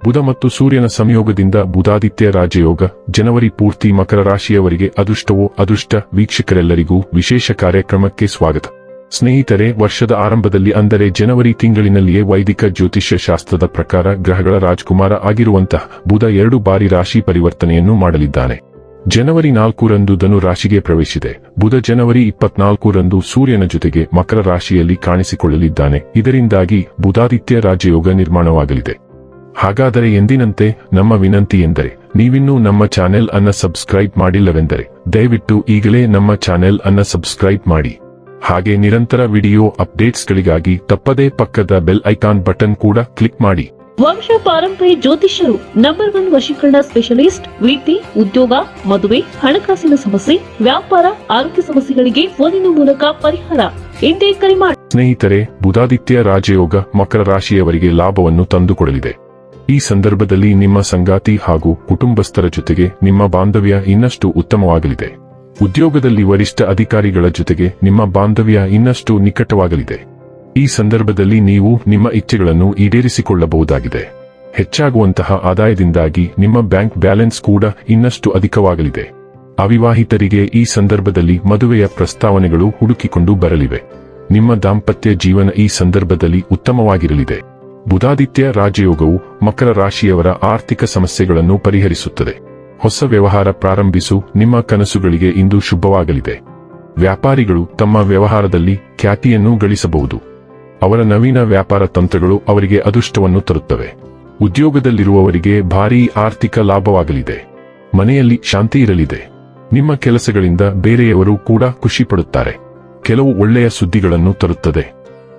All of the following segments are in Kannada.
ಬುಧ ಮತ್ತು ಸೂರ್ಯನ ಸಂಯೋಗದಿಂದ ಬುಧಾದಿತ್ಯ ರಾಜಯೋಗ, ಜನವರಿ ಪೂರ್ತಿ ಮಕರ ರಾಶಿಯವರಿಗೆ ಅದೃಷ್ಟವೋ ಅದೃಷ್ಟ, ವೀಕ್ಷಕರೆಲ್ಲರಿಗೂ ವಿಶೇಷ ಕಾರ್ಯಕ್ರಮಕ್ಕೆ ಸ್ವಾಗತ. ಸ್ನೇಹಿತರೆ, ವರ್ಷದ ಆರಂಭದಲ್ಲಿ ಅಂದರೆ ಜನವರಿ ತಿಂಗಳಿನಲ್ಲಿಯೇ ವೈದಿಕ ಜ್ಯೋತಿಷ್ಯ ಶಾಸ್ತ್ರದ ಪ್ರಕಾರ ಗ್ರಹಗಳ ರಾಜಕುಮಾರ ಆಗಿರುವಂತಹ ಬುಧ ಎರಡು ಬಾರಿ ರಾಶಿ ಪರಿವರ್ತನೆಯನ್ನು ಮಾಡಲಿದ್ದಾನೆ. ಜನವರಿ ನಾಲ್ಕರಂದು ಧನು ರಾಶಿಗೆ ಪ್ರವೇಶಿದೆ ಬುಧ ಜನವರಿ ಇಪ್ಪತ್ನಾಲ್ಕರಂದು ಸೂರ್ಯನ ಜೊತೆಗೆ ಮಕರ ರಾಶಿಯಲ್ಲಿ ಕಾಣಿಸಿಕೊಳ್ಳಲಿದ್ದಾನೆ. ಇದರಿಂದಾಗಿ ಬುಧಾದಿತ್ಯ ರಾಜಯೋಗ ನಿರ್ಮಾಣವಾಗಲಿದೆ. ಹಾಗಾದರೆ ಎಂದಿನಂತೆ ನಮ್ಮ ವಿನಂತಿ ಎಂದರೆ ನೀವಿನ್ನೂ ನಮ್ಮ ಚಾನೆಲ್ ಅನ್ನ ಸಬ್ಸ್ಕ್ರೈಬ್ ಮಾಡಿಲ್ಲವೆಂದರೆ ದಯವಿಟ್ಟು ಈಗಲೇ ನಮ್ಮ ಚಾನೆಲ್ ಅನ್ನ ಸಬ್ಸ್ಕ್ರೈಬ್ ಮಾಡಿ. ಹಾಗೆ ನಿರಂತರ ವಿಡಿಯೋ ಅಪ್ಡೇಟ್ಸ್ಗಳಿಗಾಗಿ ತಪ್ಪದೇ ಪಕ್ಕದ ಬೆಲ್ ಐಕಾನ್ ಬಟನ್ ಕೂಡ ಕ್ಲಿಕ್ ಮಾಡಿ. ವಂಶ ಪಾರಂಪರ್ಯ ಜ್ಯೋತಿಷ್ಯರು ನಂಬರ್ ಒನ್ ವಶೀಕರಣ ಸ್ಪೆಷಲಿಸ್ಟ್ ವೃತ್ತಿ ಉದ್ಯೋಗ ಮದುವೆ ಹಣಕಾಸಿನ ಸಮಸ್ಯೆ ವ್ಯಾಪಾರ ಆರೋಗ್ಯ ಸಮಸ್ಯೆಗಳಿಗೆ ಫೋನಿನ ಮೂಲಕ ಪರಿಹಾರ. ಇಂದೇ ಕರೆ ಮಾಡಿ. ಸ್ನೇಹಿತರೆ ಬುಧಾದಿತ್ಯ ರಾಜಯೋಗ ಮಕರ ರಾಶಿಯವರಿಗೆ ಲಾಭವನ್ನು ತಂದುಕೊಡಲಿದೆ. ಈ ಸಂದರ್ಭದಲ್ಲಿ ನಿಮ್ಮ ಸಂಗಾತಿ ಹಾಗೂ ಕುಟುಂಬಸ್ಥರ ಜೊತೆಗೆ ನಿಮ್ಮ ಬಾಂಧವ್ಯ ಇನ್ನಷ್ಟು ಉತ್ತಮವಾಗಲಿದೆ. ಉದ್ಯೋಗದಲ್ಲಿ ವರಿಷ್ಠ ಅಧಿಕಾರಿಗಳ ಜೊತೆಗೆ ನಿಮ್ಮ ಬಾಂಧವ್ಯ ಇನ್ನಷ್ಟು ನಿಕಟವಾಗಲಿದೆ. ಈ ಸಂದರ್ಭದಲ್ಲಿ ನೀವು ನಿಮ್ಮ ಇಚ್ಛೆಗಳನ್ನು ಈಡೇರಿಸಿಕೊಳ್ಳಬಹುದಾಗಿದೆ. ಹೆಚ್ಚಾಗುವಂತಹ ಆದಾಯದಿಂದಾಗಿ ನಿಮ್ಮ ಬ್ಯಾಂಕ್ ಬ್ಯಾಲೆನ್ಸ್ ಕೂಡ ಇನ್ನಷ್ಟು ಅಧಿಕವಾಗಲಿದೆ. ಅವಿವಾಹಿತರಿಗೆ ಈ ಸಂದರ್ಭದಲ್ಲಿ ಮದುವೆಯ ಪ್ರಸ್ತಾವನೆಗಳು ಹುಡುಕಿಕೊಂಡು ಬರಲಿವೆ. ನಿಮ್ಮ ದಾಂಪತ್ಯ ಜೀವನ ಈ ಸಂದರ್ಭದಲ್ಲಿ ಉತ್ತಮವಾಗಿರಲಿದೆ. ಬುಧಾದಿತ್ಯ ರಾಜಯೋಗವು ಮಕರ ರಾಶಿಯವರ ಆರ್ಥಿಕ ಸಮಸ್ಯೆಗಳನ್ನು ಪರಿಹರಿಸುತ್ತದೆ. ಹೊಸ ವ್ಯವಹಾರ ಪ್ರಾರಂಭಿಸು, ನಿಮ್ಮ ಕನಸುಗಳಿಗೆ ಇಂದು ಶುಭವಾಗಲಿದೆ. ವ್ಯಾಪಾರಿಗಳು ತಮ್ಮ ವ್ಯವಹಾರದಲ್ಲಿ ಖ್ಯಾತಿಯನ್ನು ಗಳಿಸಬಹುದು. ಅವರ ನವೀನ ವ್ಯಾಪಾರ ತಂತ್ರಗಳು ಅವರಿಗೆ ಅದೃಷ್ಟವನ್ನು ತರುತ್ತವೆ. ಉದ್ಯೋಗದಲ್ಲಿರುವವರಿಗೆ ಭಾರೀ ಆರ್ಥಿಕ ಲಾಭವಾಗಲಿದೆ. ಮನೆಯಲ್ಲಿ ಶಾಂತಿ ಇರಲಿದೆ. ನಿಮ್ಮ ಕೆಲಸಗಳಿಂದ ಬೇರೆಯವರು ಕೂಡ ಖುಷಿ ಪಡುತ್ತಾರೆ. ಕೆಲವು ಒಳ್ಳೆಯ ಸುದ್ದಿಗಳನ್ನು ತರುತ್ತದೆ.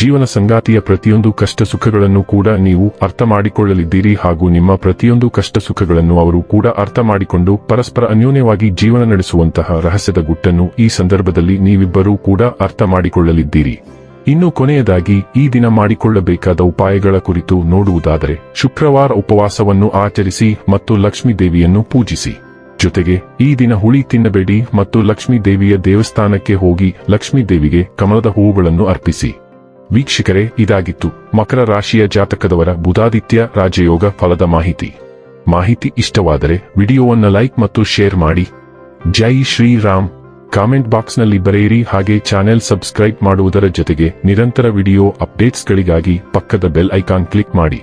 ಜೀವನ ಸಂಗಾತಿಯ ಪ್ರತಿಯೊಂದು ಕಷ್ಟ ಸುಖಗಳನ್ನು ಕೂಡ ನೀವು ಅರ್ಥ ಮಾಡಿಕೊಳ್ಳಲಿದ್ದೀರಿ ಹಾಗೂ ನಿಮ್ಮ ಪ್ರತಿಯೊಂದು ಕಷ್ಟ ಸುಖಗಳನ್ನು ಅವರು ಕೂಡ ಅರ್ಥ ಮಾಡಿಕೊಂಡು ಪರಸ್ಪರ ಅನ್ಯೋನ್ಯವಾಗಿ ಜೀವನ ನಡೆಸುವಂತಹ ರಹಸ್ಯದ ಗುಟ್ಟನ್ನು ಈ ಸಂದರ್ಭದಲ್ಲಿ ನೀವಿಬ್ಬರೂ ಕೂಡ ಅರ್ಥ ಮಾಡಿಕೊಳ್ಳಲಿದ್ದೀರಿ ಇನ್ನು ಕೊನೆಯದಾಗಿ, ಈ ದಿನ ಮಾಡಿಕೊಳ್ಳಬೇಕಾದ ಉಪಾಯಗಳ ಕುರಿತು ನೋಡುವುದಾದರೆ, ಶುಕ್ರವಾರ ಉಪವಾಸವನ್ನು ಆಚರಿಸಿ ಮತ್ತು ಲಕ್ಷ್ಮೀ ದೇವಿಯನ್ನು ಪೂಜಿಸಿ. ಜೊತೆಗೆ, ಈ ದಿನ ಹುಳಿ ತಿನ್ನಬೇಡಿ ಮತ್ತು ಲಕ್ಷ್ಮೀ ದೇವಿಯ ದೇವಸ್ಥಾನಕ್ಕೆ ಹೋಗಿ ಲಕ್ಷ್ಮೀ ದೇವಿಗೆ ಕಮಲದ ಹೂವುಗಳನ್ನು ಅರ್ಪಿಸಿ. ವೀಕ್ಷಕರೇ, ಇದಾಗಿತ್ತು. ಮಕರ ರಾಶಿಯ ಜಾತಕದವರ ಬುಧಾದಿತ್ಯ ರಾಜಯೋಗ ಫಲದ ಮಾಹಿತಿ. ಮಾಹಿತಿ ಇಷ್ಟವಾದರೆ ವಿಡಿಯೋವನ್ನು ಲೈಕ್ ಮತ್ತು ಶೇರ್ ಮಾಡಿ. ಜೈ ಶ್ರೀರಾಮ್. ಕಾಮೆಂಟ್ ಬಾಕ್ಸ್ನಲ್ಲಿ ಬರೆಯಿರಿ. ಹಾಗೆ ಚಾನೆಲ್ ಸಬ್ಸ್ಕ್ರೈಬ್ ಮಾಡುವುದರ ಜೊತೆಗೆ ನಿರಂತರ ವಿಡಿಯೋ ಅಪ್ಡೇಟ್ಸ್ಗಳಿಗಾಗಿ ಪಕ್ಕದ ಬೆಲ್ ಐಕಾನ್ ಕ್ಲಿಕ್ ಮಾಡಿ.